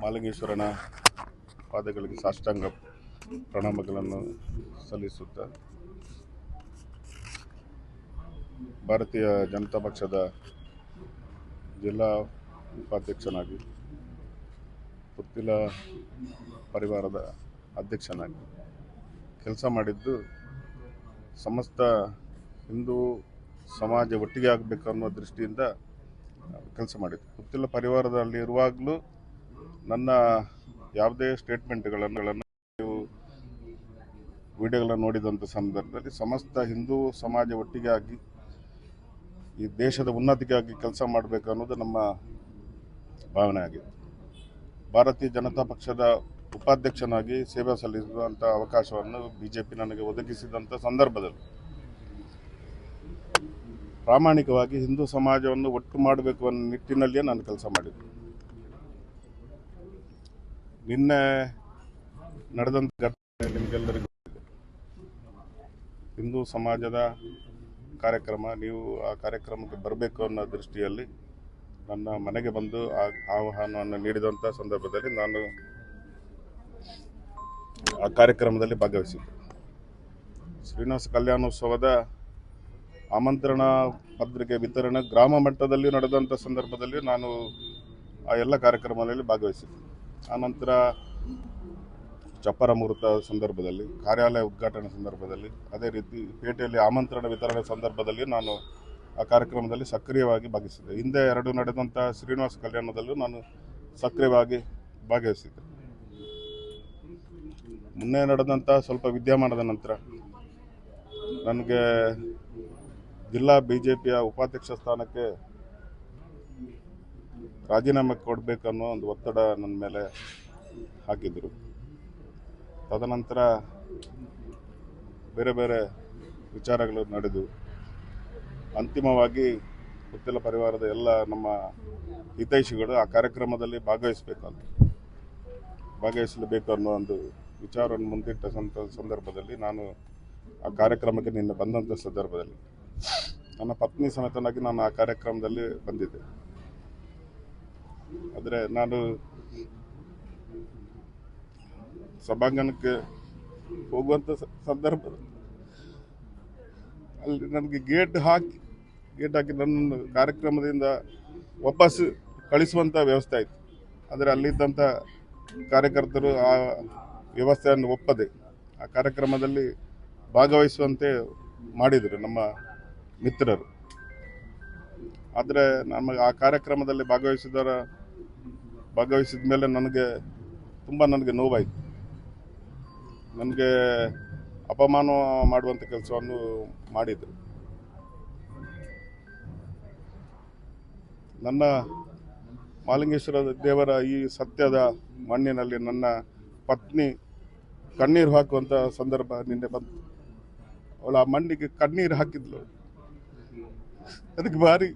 ಮಾಲಿಂಗೇಶ್ವರನ ಪಾದಗಳಿಗೆ ಸಾಷ್ಟಾಂಗ ಪ್ರಣಾಮಗಳನ್ನು ಸಲ್ಲಿಸುತ್ತಾ ಭಾರತೀಯ ಜನತಾ ಪಕ್ಷದ ಜಿಲ್ಲಾ ಉಪಾಧ್ಯಕ್ಷನಾಗಿ, ಪುತ್ತಿಲ ಪರಿವಾರದ ಅಧ್ಯಕ್ಷನಾಗಿ ಕೆಲಸ ಮಾಡಿದ್ದು ಸಮಸ್ತ ಹಿಂದೂ ಸಮಾಜ ಒಟ್ಟಿಗೆ ಆಗಬೇಕು ಅನ್ನೋ ದೃಷ್ಟಿಯಿಂದ ಕೆಲಸ ಮಾಡಿದ್ದು. ಪುತ್ತಿಲ ಪರಿವಾರದಲ್ಲಿ ಇರುವಾಗಲೂ ನನ್ನ ಯಾವುದೇ ಸ್ಟೇಟ್ಮೆಂಟ್ಗಳನ್ನು ನೀವು ವಿಡಿಯೋಗಳನ್ನು ನೋಡಿದಂಥ ಸಂದರ್ಭದಲ್ಲಿ ಸಮಸ್ತ ಹಿಂದೂ ಸಮಾಜ ಒಟ್ಟಿಗೆ ಆಗಿ ಈ ದೇಶದ ಉನ್ನತಿಗಾಗಿ ಕೆಲಸ ಮಾಡಬೇಕು ಅನ್ನೋದು ನಮ್ಮ ಭಾವನೆ ಆಗಿದೆ ಭಾರತೀಯ ಜನತಾ ಪಕ್ಷದ ಉಪಾಧ್ಯಕ್ಷನಾಗಿ ಸೇವೆ ಸಲ್ಲಿಸುವಂಥ ಅವಕಾಶವನ್ನು ಬಿ ಜೆ ಪಿ ನನಗೆ ಒದಗಿಸಿದಂಥ ಸಂದರ್ಭದಲ್ಲಿ ಪ್ರಾಮಾಣಿಕವಾಗಿ ಹಿಂದೂ ಸಮಾಜವನ್ನು ಒಟ್ಟು ಮಾಡಬೇಕು ಅನ್ನೋ ನಿಟ್ಟಿನಲ್ಲಿಯೇ ನಾನು ಕೆಲಸ ಮಾಡಿದ್ದೆ. ನಿನ್ನೆ ನಡೆದಂಥ ಘಟನೆ ನಿಮಗೆಲ್ಲರಿಗೂ. ಹಿಂದೂ ಸಮಾಜದ ಕಾರ್ಯಕ್ರಮ, ನೀವು ಆ ಕಾರ್ಯಕ್ರಮಕ್ಕೆ ಬರಬೇಕು ಅನ್ನೋ ದೃಷ್ಟಿಯಲ್ಲಿ ನನ್ನ ಮನೆಗೆ ಬಂದು ಆ ಆಹ್ವಾನವನ್ನು ನೀಡಿದಂಥ ಸಂದರ್ಭದಲ್ಲಿ ನಾನು ಆ ಕಾರ್ಯಕ್ರಮದಲ್ಲಿ ಭಾಗವಹಿಸಿದ್ದೆ ಶ್ರೀನಿವಾಸ ಕಲ್ಯಾಣೋತ್ಸವದ ಆಮಂತ್ರಣ ಪತ್ರಿಕೆ ವಿತರಣೆ ಗ್ರಾಮ ಮಟ್ಟದಲ್ಲಿ ನಡೆದಂಥ ಸಂದರ್ಭದಲ್ಲಿ ನಾನು ಆ ಎಲ್ಲ ಕಾರ್ಯಕ್ರಮಗಳಲ್ಲಿ ಭಾಗವಹಿಸಿದ್ದೆ ಆನಂತರ ಚಪ್ಪರ ಮುಹೂರ್ತ ಸಂದರ್ಭದಲ್ಲಿ, ಕಾರ್ಯಾಲಯ ಉದ್ಘಾಟನೆ ಸಂದರ್ಭದಲ್ಲಿ, ಅದೇ ರೀತಿ ಪೇಟೆಯಲ್ಲಿ ಆಮಂತ್ರಣ ವಿತರಣೆ ಸಂದರ್ಭದಲ್ಲಿ ನಾನು ಆ ಕಾರ್ಯಕ್ರಮದಲ್ಲಿ ಸಕ್ರಿಯವಾಗಿ ಭಾಗಿಸಿದೆ. ಹಿಂದೆ ಎರಡು ನಡೆದಂಥ ಶ್ರೀನಿವಾಸ ಕಲ್ಯಾಣದಲ್ಲೂ ನಾನು ಸಕ್ರಿಯವಾಗಿ ಭಾಗವಹಿಸಿದ್ದೆ. ಮುನ್ನೆ ನಡೆದಂಥ ಸ್ವಲ್ಪ ವಿದ್ಯಮಾನದ ನಂತರ ನನಗೆ ಜಿಲ್ಲಾ ಬಿ ಜೆ ಪಿಯ ಉಪಾಧ್ಯಕ್ಷ ಸ್ಥಾನಕ್ಕೆ ರಾಜೀನಾಮೆ ಕೊಡಬೇಕನ್ನೋ ಒಂದು ಒತ್ತಡ ನನ್ನ ಮೇಲೆ ಹಾಕಿದರು. ತದನಂತರ ಬೇರೆ ಬೇರೆ ವಿಚಾರಗಳು ನಡೆದು ಅಂತಿಮವಾಗಿ ಪುತ್ತಿಲ ಪರಿವಾರದ ಎಲ್ಲ ನಮ್ಮ ಹಿತೈಷಿಗಳು ಆ ಕಾರ್ಯಕ್ರಮದಲ್ಲಿ ಭಾಗವಹಿಸಬೇಕಂತ ಭಾಗವಹಿಸಲೇಬೇಕು ಅನ್ನೋ ಒಂದು ವಿಚಾರವನ್ನು ಮುಂದಿಟ್ಟ ಸಂತ, ಸಂದರ್ಭದಲ್ಲಿ ನಾನು ಆ ಕಾರ್ಯಕ್ರಮಕ್ಕೆ ನಿನ್ನೆ ಬಂದಂಥ ಸಂದರ್ಭದಲ್ಲಿ ನನ್ನ ಪತ್ನಿ ಸಮೇತನಾಗಿ ನಾನು ಆ ಕಾರ್ಯಕ್ರಮದಲ್ಲಿ ಬಂದಿದ್ದೆ. ಆದರೆ ನಾನು ಸಭಾಂಗಣಕ್ಕೆ ಹೋಗುವಂಥ ಸಂದರ್ಭ ಅಲ್ಲಿ ನನಗೆ ಗೇಟ್ ಹಾಕಿ ಗೇಟ್ ಹಾಕಿ ನನ್ನ ಕಾರ್ಯಕ್ರಮದಿಂದ ವಾಪಸ್ ಕಳಿಸುವಂಥ ವ್ಯವಸ್ಥೆ ಆಯಿತು. ಆದರೆ ಅಲ್ಲಿದ್ದಂಥ ಕಾರ್ಯಕರ್ತರು ಆ ವ್ಯವಸ್ಥೆಯನ್ನು ಒಪ್ಪದೆ, ಆ ಕಾರ್ಯಕ್ರಮದಲ್ಲಿ ಭಾಗವಹಿಸುವಂತೆ ಮಾಡಿದರು ನಮ್ಮ ಮಿತ್ರರು. ಆದರೆ ನಮಗೆ ಆ ಕಾರ್ಯಕ್ರಮದಲ್ಲಿ ಭಾಗವಹಿಸಿದರ ಭಾಗವಹಿಸಿದ ಮೇಲೆ ನನಗೆ ತುಂಬ ನನಗೆ ನೋವಾಯಿತು. ನನಗೆ ಅಪಮಾನ ಮಾಡುವಂಥ ಕೆಲಸವನ್ನು ಮಾಡಿದರು. ನನ್ನ ಮಾಲಿಂಗೇಶ್ವರ ದೇವರ ಈ ಸತ್ಯದ ಮಣ್ಣಿನಲ್ಲಿ ನನ್ನ ಪತ್ನಿ ಕಣ್ಣೀರು ಹಾಕುವಂಥ ಸಂದರ್ಭ ನಿನ್ನೆ ಬಂತು. ಅವಳು ಆ ಮಣ್ಣಿಗೆ ಕಣ್ಣೀರು ಹಾಕಿದ್ಲು. ಅದಕ್ಕೆ ಭಾರಿ.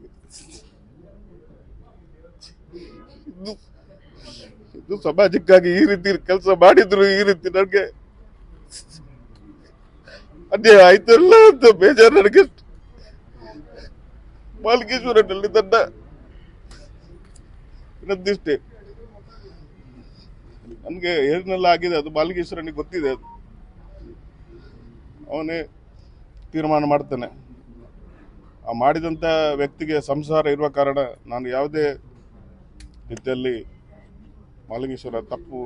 ಇದು ಸಮಾಜಕ್ಕಾಗಿ ಈ ರೀತಿ ಕೆಲಸ ಮಾಡಿದ್ರು ಈ ರೀತಿ ನನಗೆ ಅದೇ ಆಯ್ತಲ್ಲ ಅಂತ ಬೇಜಾರು ನನಗೆ. ಮಾಲ್ಗೇಶ್ವರನಲ್ಲಿ ನನ್ನ ಇನ್ನೊಂದಿಷ್ಟೇ ನನಗೆ ಏನೆಲ್ಲ ಆಗಿದೆ, ಅದು ಮಾಲಿಂಗೇಶ್ವರನಿಗೆ ಗೊತ್ತಿದೆ ಅದು. ಅವನೇ ತೀರ್ಮಾನ ಮಾಡ್ತಾನೆ. ಆ ಮಾಡಿದಂಥ ವ್ಯಕ್ತಿಗೆ ಸಂಸಾರ ಇರುವ ಕಾರಣ ನಾನು ಯಾವುದೇ ರೀತಿಯಲ್ಲಿ ಮಾಲಿಂಗೇಶ್ವರ ತಪ್ಪು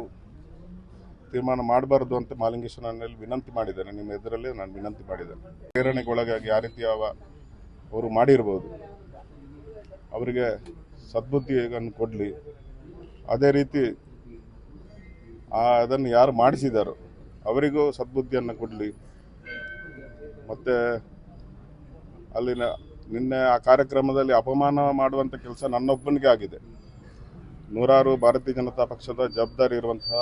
ತೀರ್ಮಾನ ಮಾಡಬಾರ್ದು ಅಂತ ಮಾಲಿಂಗೇಶ್ವರನಲ್ಲಿ ವಿನಂತಿ ಮಾಡಿದ್ದಾರೆ ನಿಮ್ಮ ಎದುರಲ್ಲೇ ನಾನು ವಿನಂತಿ ಮಾಡಿದ್ದೇನೆ. ಪ್ರೇರಣೆಗೊಳಗಾಗಿ ಯಾವ ರೀತಿ ಯಾವ ಅವರು ಮಾಡಿರ್ಬೋದು. ಅವರಿಗೆ ಸದ್ಬುದ್ಧಿಯನ್ನು ಕೊಡಲಿ. ಅದೇ ರೀತಿ ಅದನ್ನು ಯಾರು ಮಾಡಿಸಿದಾರೋ ಅವರಿಗೂ ಸದ್ಬುದ್ಧಿಯನ್ನು ಕೊಡಲಿ. ಮತ್ತು ಅಲ್ಲಿನ ನಿನ್ನೆ ಆ ಕಾರ್ಯಕ್ರಮದಲ್ಲಿ ಅಪಮಾನ ಮಾಡುವಂಥ ಕೆಲಸ ನನ್ನೊಬ್ಬನಿಗೆ ಆಗಿದೆ. ನೂರಾರು ಭಾರತೀಯ ಜನತಾ ಪಕ್ಷದ ಜವಾಬ್ದಾರಿ ಇರುವಂತಹ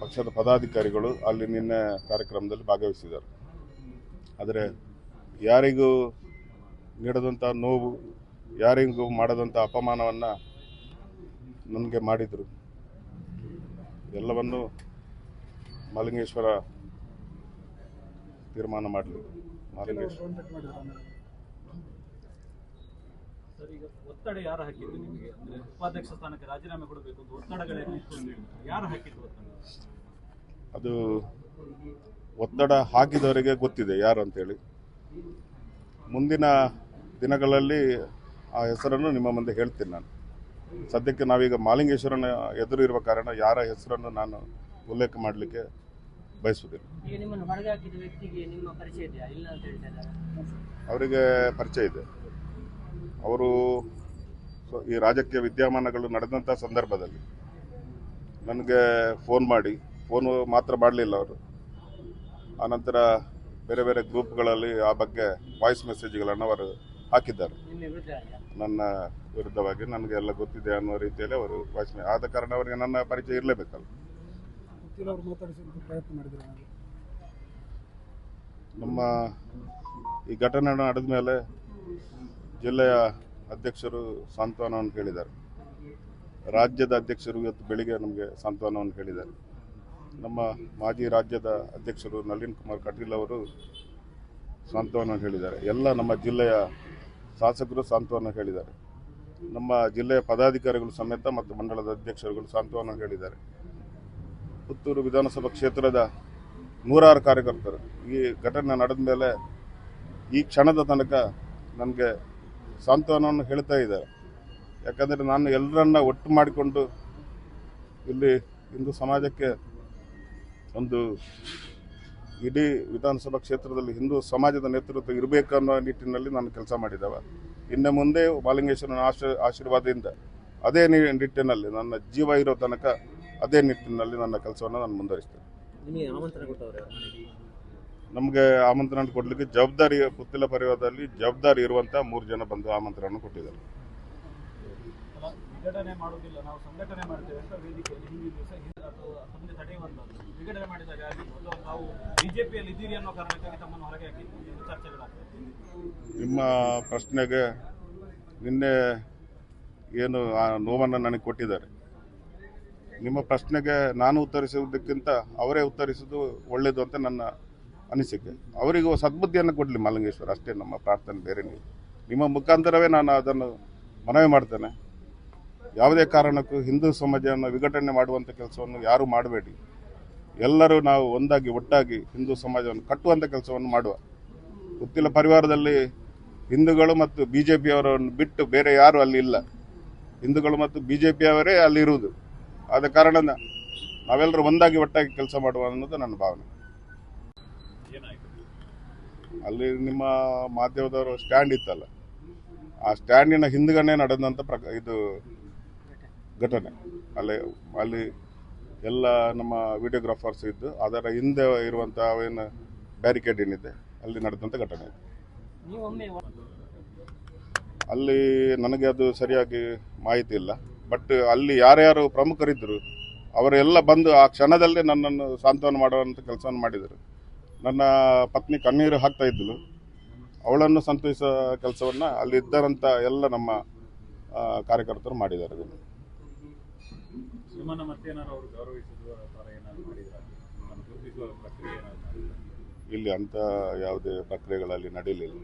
ಪಕ್ಷದ ಪದಾಧಿಕಾರಿಗಳು ಅಲ್ಲಿ ನಿನ್ನೆ ಕಾರ್ಯಕ್ರಮದಲ್ಲಿ ಭಾಗವಹಿಸಿದರು ಆದರೆ ಯಾರಿಗೂ ನೀಡದಂಥ ನೋವು, ಯಾರಿಗೂ ಮಾಡದಂಥ ಅಪಮಾನವನ್ನು ನನಗೆ ಮಾಡಿದರು. ಎಲ್ಲವನ್ನು ಮಲಿಂಗೇಶ್ವರ ತೀರ್ಮಾನ ಮಾಡಲಿ ಮಾಲಿಂಗೇಶ್ವರ. ಸರ್ ಈಗ ಒತ್ತಡ ಯಾರು ಹಾಕಿದ್ದು ನಿಮಗೆ? ಅಂದ್ರೆ ಉಪಾಧ್ಯಕ್ಷ ಸ್ಥಾನಕ್ಕೆ ರಾಜೀನಾಮೆ ಕೊಡಬೇಕು ಅಂತ ಒತ್ತಡಗಳೇನಿತ್ತು ಯಾರು ಹಾಕಿದ್ದು ಒತ್ತಡ? ಅದು ಒತ್ತಡ ಹಾಕಿದವರಿಗೆ ಗೊತ್ತಿದೆ ಯಾರು ಅಂತೇಳಿ ಮುಂದಿನ ದಿನಗಳಲ್ಲಿ ಆ ಹೆಸರನ್ನು ನಿಮ್ಮ ಮುಂದೆ ಹೇಳ್ತೀನಿ ನಾನು. ಸದ್ಯಕ್ಕೆ ನಾವೀಗ ಮಾಲಿಂಗೇಶ್ವರನ ಎದುರು ಇರುವ ಕಾರಣ ಯಾರ ಹೆಸರನ್ನು ನಾನು ಉಲ್ಲೇಖ ಮಾಡಲಿಕ್ಕೆ ಬಯಸುವುದಿಲ್ಲ. ಈಗ ನಿಮ್ಮನ್ನು ಹೊರಗೆ ಹಾಕಿದ ವ್ಯಕ್ತಿಗೆ ನಿಮ್ಮ ಪರಿಚಯ ಇಲ್ಲ ಅಂತ ಹೇಳ್ತಾ ಇದ್ದಾರೆ. ಅವರಿಗೆ ಪರಿಚಯ ಇದೆ. ಅವರು ಈ ರಾಜಕೀಯ ವಿದ್ಯಮಾನಗಳು ನಡೆದಂಥ ಸಂದರ್ಭದಲ್ಲಿ ನನಗೆ ಫೋನ್ ಮಾಡಿ ಫೋನು ಮಾತ್ರ ಮಾಡಲಿಲ್ಲ ಅವರು. ಆನಂತರ ಬೇರೆ ಬೇರೆ ಗ್ರೂಪ್ಗಳಲ್ಲಿ ಆ ಬಗ್ಗೆ ವಾಯ್ಸ್ ಮೆಸೇಜ್ಗಳನ್ನು ಅವರು ಹಾಕಿದ್ದಾರೆ. ನನ್ನ ವಿರುದ್ಧವಾಗಿ ನನಗೆ ಎಲ್ಲ ಗೊತ್ತಿದೆ ಅನ್ನೋ ರೀತಿಯಲ್ಲಿ ಅವರು ವಾಯ್ಸ್ ಆದ ಕಾರಣ ಅವರಿಗೆ ನನ್ನ ಪರಿಚಯ ಇರಲೇಬೇಕಲ್ಲ. ನಮ್ಮ ಈ ಘಟನೆ ನಡೆದ ಮೇಲೆ ಜಿಲ್ಲೆಯ ಅಧ್ಯಕ್ಷರು ಸಾಂತ್ವನವನ್ನು ಹೇಳಿದ್ದಾರೆ. ರಾಜ್ಯದ ಅಧ್ಯಕ್ಷರು ಇವತ್ತು ಬೆಳಿಗ್ಗೆ ನಮಗೆ ಸಾಂತ್ವನವನ್ನು ಹೇಳಿದ್ದಾರೆ. ನಮ್ಮ ಮಾಜಿ ರಾಜ್ಯದ ಅಧ್ಯಕ್ಷರು ನಳಿನ್ ಕುಮಾರ್ ಕಟೀಲ್ ಅವರು ಸಾಂತ್ವನ ಹೇಳಿದ್ದಾರೆ. ಎಲ್ಲ ನಮ್ಮ ಜಿಲ್ಲೆಯ ಶಾಸಕರು ಸಾಂತ್ವನ ಹೇಳಿದ್ದಾರೆ. ನಮ್ಮ ಜಿಲ್ಲೆಯ ಪದಾಧಿಕಾರಿಗಳು ಸಮೇತ ಮತ್ತು ಮಂಡಲದ ಅಧ್ಯಕ್ಷರುಗಳು ಸಾಂತ್ವನ ಹೇಳಿದ್ದಾರೆ. ಪುತ್ತೂರು ವಿಧಾನಸಭಾ ಕ್ಷೇತ್ರದ ನೂರಾರು ಕಾರ್ಯಕರ್ತರು. ಈ ಘಟನೆ ನಡೆದ ಮೇಲೆ ಈ ಕ್ಷಣದ ತನಕ ನನಗೆ ಸಾಂತ್ವನವನ್ನು ಹೇಳ್ತಾ ಇದ್ದಾರೆ. ಯಾಕಂದರೆ ನಾನು ಎಲ್ಲರನ್ನ ಒಟ್ಟು ಮಾಡಿಕೊಂಡು ಇಲ್ಲಿ ಹಿಂದೂ ಸಮಾಜಕ್ಕೆ ಒಂದು ಇಡೀ ವಿಧಾನಸಭಾ ಕ್ಷೇತ್ರದಲ್ಲಿ ಹಿಂದೂ ಸಮಾಜದ ನೇತೃತ್ವ ಇರಬೇಕು ಅನ್ನೋ ನಿಟ್ಟಿನಲ್ಲಿ ನಾನು ಕೆಲಸ ಮಾಡಿದ್ದಾವೆ. ಇನ್ನು ಮುಂದೆ ಬಾಲಿಂಗೇಶ್ವರನ ಆಶ ಆಶೀರ್ವಾದದಿಂದ ಅದೇ ನಿಟ್ಟಿನಲ್ಲಿ ನನ್ನ ಜೀವ ಇರೋ ತನಕ ಅದೇ ನಿಟ್ಟಿನಲ್ಲಿ ನನ್ನ ಕೆಲಸವನ್ನು ನಾನು ಮುಂದುವರಿಸ್ತೇನೆ. ನಿಮಗೆ ಆಮಂತ್ರಣ ಕೊಡಲಿಕ್ಕೆ ಜವಾಬ್ದಾರಿ ಪುತ್ತಿಲ ಪರಿವಾರದಲ್ಲಿ ಜವಾಬ್ದಾರಿ ಇರುವಂಥ ಮೂರು ಜನ ಬಂದು ಆಮಂತ್ರಣ ಕೊಟ್ಟಿದ್ದಾರೆ. ನಿಮ್ಮ ಪ್ರಶ್ನೆಗೆ ನಿನ್ನೆ ಏನು ಆ ನೋವನ್ನು ನನಗೆ ಕೊಟ್ಟಿದ್ದಾರೆ. ನಿಮ್ಮ ಪ್ರಶ್ನೆಗೆ ನಾನು ಉತ್ತರಿಸುವುದಕ್ಕಿಂತ ಅವರೇ ಉತ್ತರಿಸುವುದು ಒಳ್ಳೆಯದು ಅಂತ ನನ್ನ ಅನಿಸಿಕೆ. ಅವರಿಗೂ ಸದ್ಬುದ್ಧಿಯನ್ನು ಕೊಡಲಿ ಮಲ್ಲಿಂಗೇಶ್ವರ ಅಷ್ಟೇ ನಮ್ಮ ಪ್ರಾರ್ಥನೆ, ಬೇರೆ ನೀವು ನಿಮ್ಮ ಮುಖಾಂತರವೇ ನಾನು ಅದನ್ನು ಮನವಿ ಮಾಡ್ತೇನೆ. ಯಾವುದೇ ಕಾರಣಕ್ಕೂ ಹಿಂದೂ ಸಮಾಜವನ್ನು ವಿಘಟನೆ ಮಾಡುವಂಥ ಕೆಲಸವನ್ನು ಯಾರೂ ಮಾಡಬೇಡಿ. ಎಲ್ಲರೂ ನಾವು ಒಂದಾಗಿ, ಒಟ್ಟಾಗಿ ಹಿಂದೂ ಸಮಾಜವನ್ನು ಕಟ್ಟುವಂಥ ಕೆಲಸವನ್ನು ಮಾಡುವ. ಉತ್ತಿಲ ಪರಿವಾರದಲ್ಲಿ ಹಿಂದೂಗಳು ಮತ್ತು ಬಿ ಜೆ ಪಿಯವರನ್ನು ಬಿಟ್ಟು ಬೇರೆ ಯಾರೂ ಅಲ್ಲಿ ಇಲ್ಲ. ಹಿಂದೂಗಳು ಮತ್ತು ಬಿ ಜೆ ಪಿಯವರೇ ಅಲ್ಲಿ ಇರುವುದು. ಆದ ಕಾರಣ ನಾವೆಲ್ಲರೂ ಒಂದಾಗಿ, ಒಟ್ಟಾಗಿ ಕೆಲಸ ಮಾಡುವ ಅನ್ನೋದು ನನ್ನ ಭಾವನೆ. ಅಲ್ಲಿ ನಿಮ್ಮ ಮಾಧ್ಯಮದವರು ಸ್ಟ್ಯಾಂಡ್ ಇತ್ತಲ್ಲ. ಆ ಸ್ಟ್ಯಾಂಡಿನ ಹಿಂದ್ಗಡೆ ನಡೆದಂಥ ಪ್ರಕ, ಇದು ಘಟನೆ. ಅಲ್ಲಿ ಅಲ್ಲಿ ಎಲ್ಲ ನಮ್ಮ ವಿಡಿಯೋಗ್ರಾಫರ್ಸ್ ಇದ್ದು, ಅದರ ಹಿಂದೆ ಇರುವಂಥ ಏನು ಬ್ಯಾರಿಕೇಡ್ ಏನಿದೆ ಅಲ್ಲಿ ನಡೆದಂಥ ಘಟನೆ ಅಲ್ಲಿ ನನಗೆ ಅದು ಸರಿಯಾಗಿ ಮಾಹಿತಿ ಇಲ್ಲ. ಬಟ್ ಅಲ್ಲಿ ಯಾರ್ಯಾರು ಪ್ರಮುಖರಿದ್ದರು ಅವರೆಲ್ಲ ಬಂದು ಆ ಕ್ಷಣದಲ್ಲೇ ನನ್ನನ್ನು ಸಾಂತ್ವನ ಮಾಡುವಂಥ ಕೆಲಸವನ್ನು ಮಾಡಿದರು. ನನ್ನ ಪತ್ನಿ ಕಣ್ಣೀರು ಹಾಕ್ತಾ ಇದ್ದಳು. ಅವಳನ್ನು ಸಂತೋಷಿಸೋ ಕೆಲಸವನ್ನು ಅಲ್ಲಿ ಇದ್ದರಂಥ ಎಲ್ಲ ನಮ್ಮ ಕಾರ್ಯಕರ್ತರು ಮಾಡಿದ್ದಾರೆ ಅದನ್ನು. ಇಲ್ಲಿ ಅಂಥ ಯಾವುದೇ ಪ್ರಕ್ರಿಯೆಗಳಲ್ಲಿ ನಡೀಲಿಲ್ಲ.